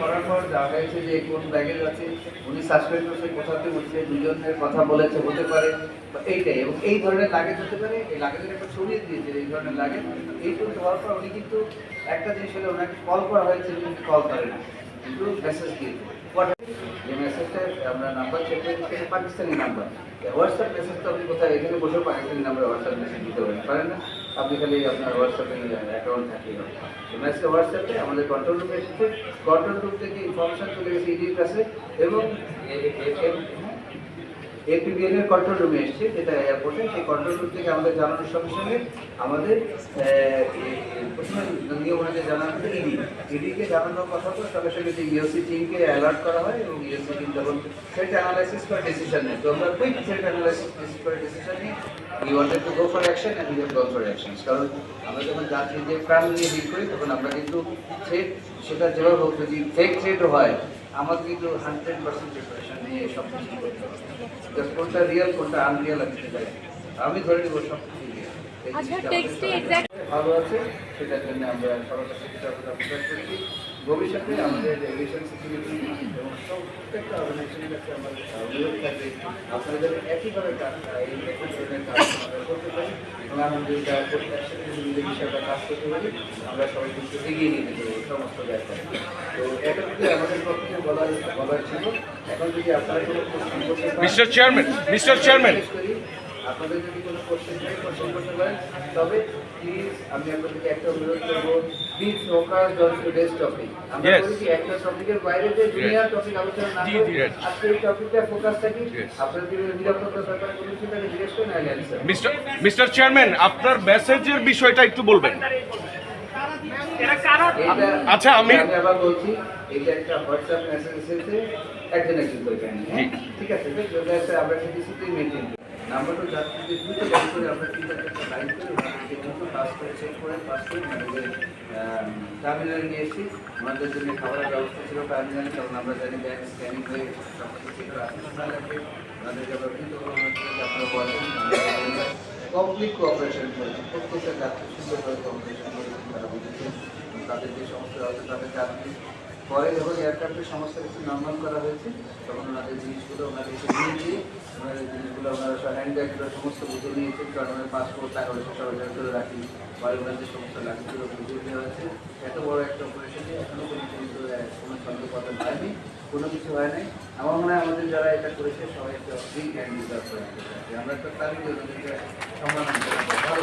করার পর দেখা যে কোন ব্যাগেজ আছে উনি সাসপেন্ড করছে কোথাতে উঠছে, দুজনের কথা বলেছে, হতে পারে এইটাই। এবং এই ধরনের লাগেজ হতে পারে, এই লাগেজের ছড়িয়ে দিয়েছে, এই ধরনের লাগেজ। এই পর্যন্ত হওয়ার পর উনি কিন্তু একটা জিনিস হলে ওনাকে কল করা হয়েছে, কিন্তু কল করে না। কিন্তু মেসেজ দিয়েছে যে মেসেজটা আমরা নাম্বার চেক করে পাকিস্তানি নাম্বার হোয়াটসঅ্যাপ মেসেজ তো আপনি কোথায়, এখানে বসে পাকিস্তানি নাম্বারে হোয়াটসঅ্যাপ মেসেজ দিতে পারেন পারেন না? আপনি খালি আপনার হোয়াটসঅ্যাপে অ্যাকাউন্ট থাকলেই হবে মেসেজ হোয়াটসঅ্যাপে আমাদের কন্ট্রোল রুমে এসেছে। কন্ট্রোল রুম থেকে ইনফরমেশন চলে গেছে ইডির কাছে এবং এর কন্ট্রোল রুমে এসেছে, যেটা এয়ারপোর্টে সেই কন্ট্রোল রুম থেকে আমাদের জানানোর সঙ্গে সঙ্গে আমাদের প্রথমে জানানো হচ্ছে ইডি ইডিকে জানানোর কথা তো, সঙ্গে সঙ্গে যে ইওসি টিমকে অ্যালার্ট করা হয় এবং ইওসি টিম যখন সেট অ্যানালাইসিস করে ডিসিশন নেয়। তো আমরা কুইক সেট অ্যানালাইসিস করে ডিসিশন নিই অ্যাকশন অ্যাকশনস কারণ আমরা যখন যে নিয়ে করি, তখন কিন্তু সেটা যেভাবে হোক যদি ফেক থ্রেটও হয় আমাদের কিন্তু হান্ড্রেড পার্সেন্ট প্রিপারেশন নিয়ে সব কিছু করতে হবে। কোনটা রিয়েল কোনটা আনরিয়েল আমি আমি ধরে নিব সব কিছু আচ্ছা, আমাদের ভালো আছে সেটার জন্য আমরা সবার কাছে প্রকাশ করছি। ভবিষ্যতে আমাদের এভিয়েশন সিকিউরিটি এবং প্রত্যেকটা অর্গানাইজেশনের কাছে আমার থাকবে আপনারা একইভাবে কাজ আমরা আলহামদুলিল্লাহ যদি আমরা কাজ করতে পারি আমরা সবাই কিন্তু এগিয়ে নিয়ে পারি সমস্ত ব্যাপারে তো এটা যদি আমাদের পক্ষে বলার বলার ছিল এখন যদি আপনারা কোনো প্রশ্ন করতে পারেন Mr. Chairman, Mr. Chairman. জিজ্ঞেস করি, আপনাদের যদি কোনো কোশ্চেন থাকে কোশ্চেন করতে পারেন তবে প্লিজ আমি আপনাদেরকে একটা অনুরোধ করব please focus on today's topic আমরা. বলি কি একটা টপিকের বাইরে যে দুনিয়ার টপিক আলোচনা না করে আজকে এই টপিকটা ফোকাস থাকি. আপনাদের যদি নিরাপত্তার ব্যাপারে মিস্টার চেয়ারম্যান আপনার মেসেজের বিষয়টা একটু বলবেন। আচ্ছা, আমি- বলছি একটা হোয়াটসঅ্যাপ মেসেজ এসেছে ঠিক আছে একটা আমরা পাস করে চেক করে পাস করে আমাদের জন্য ব্যবস্থা ছিল কারণ আমরা জানি ব্যাগ স্ক্যানিং হয়ে সব কিছু চেক লাগবে কিন্তু আপনারা বলেন কমপ্লিট কোঅপারেশন করেছি প্রত্যেকটা যাত্রী সুন্দরভাবে কমপ্লিট বুঝেছেন। তাদের যে সমস্যা আছে তাদের যাত্রী পরে যখন এয়ারক্রাফ্টের সমস্ত কিছু নর্মাল করা হয়েছে, তখন ওনাদের জিনিসগুলো ওনাদের এসে দিয়ে ওনাদের জিনিসগুলো ওনারা সব হ্যান্ড ব্যাগগুলো সমস্ত বুঝে নিয়েছেন কারণ ওনার পাসপোর্ট টাকা পয়সা সব করে রাখি। পরে ওনার যে সমস্ত লাগেজগুলো বুঝে দেওয়া হয়েছে। এত বড় একটা অপারেশনে এখনও কোনো কিন্তু কোনো সন্দেহ কথা হয়নি, কোনো কিছু হয় নাই। আমার মনে হয় আমাদের যারা এটা করেছে, সবাই একটা ফ্রি হ্যান্ড ডিজার্ভ করে আমরা একটা ওদেরকে সম্মান ভালো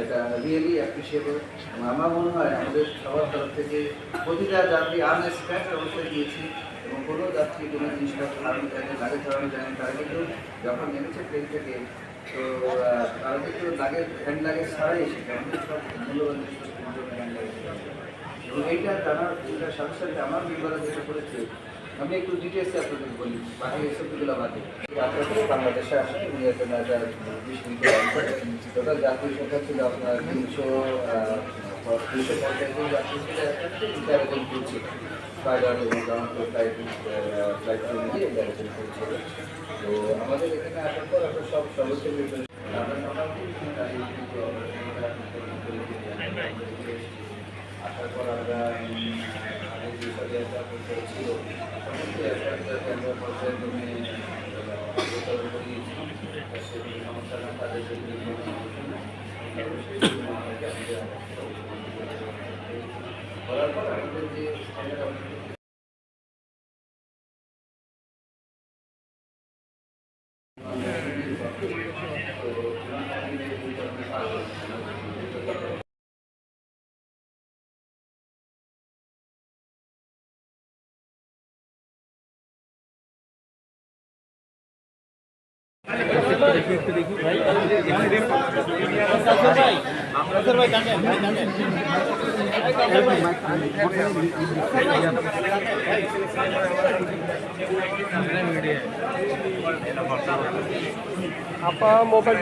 এটা রিয়েলি অ্যাপ্রিসিয়েবল এবং আমার মনে হয় আমাদের সবার তরফ থেকে প্রতিটা যাত্রী আনএক্সপেক্ট অবস্থায় দিয়েছি এবং কোনো যাত্রী কোনো জিনিসপত্র হারানো যায়নি লাগে ধরানো যায়নি তারা কিন্তু যখন নেমেছে প্লেন থেকে, তো তারা কিন্তু লাগেজ হ্যান্ড লাগেজ ছাড়াই এসেছে আমাদের সব মূল্যবান জিনিসপত্র এবং এইটা জানার সাথে সাথে আমার মেম্বাররা যেটা করেছে আমি একটু ডিটেলসে আপনাদের বলি বাকি এসবগুলো বাদে। বাংলাদেশে আসে, উনি মিনিটের টোটাল যাত্রী সংখ্যা ছিল আপনার তিনশো তিনশো পঞ্চাশ ঘুরছিল তো আমাদের এখানে আসার পর আমরা সব আসার পর আমরা সমস্ত এয়ারক্রাফটকে আমরা পর্যায়ক্রমে বিতরণ করিয়েছি সেগুলি সমস্যা না তাদের জন্য কোনো সমস্যা না করার পর আমাদের যে আপা মোবাইল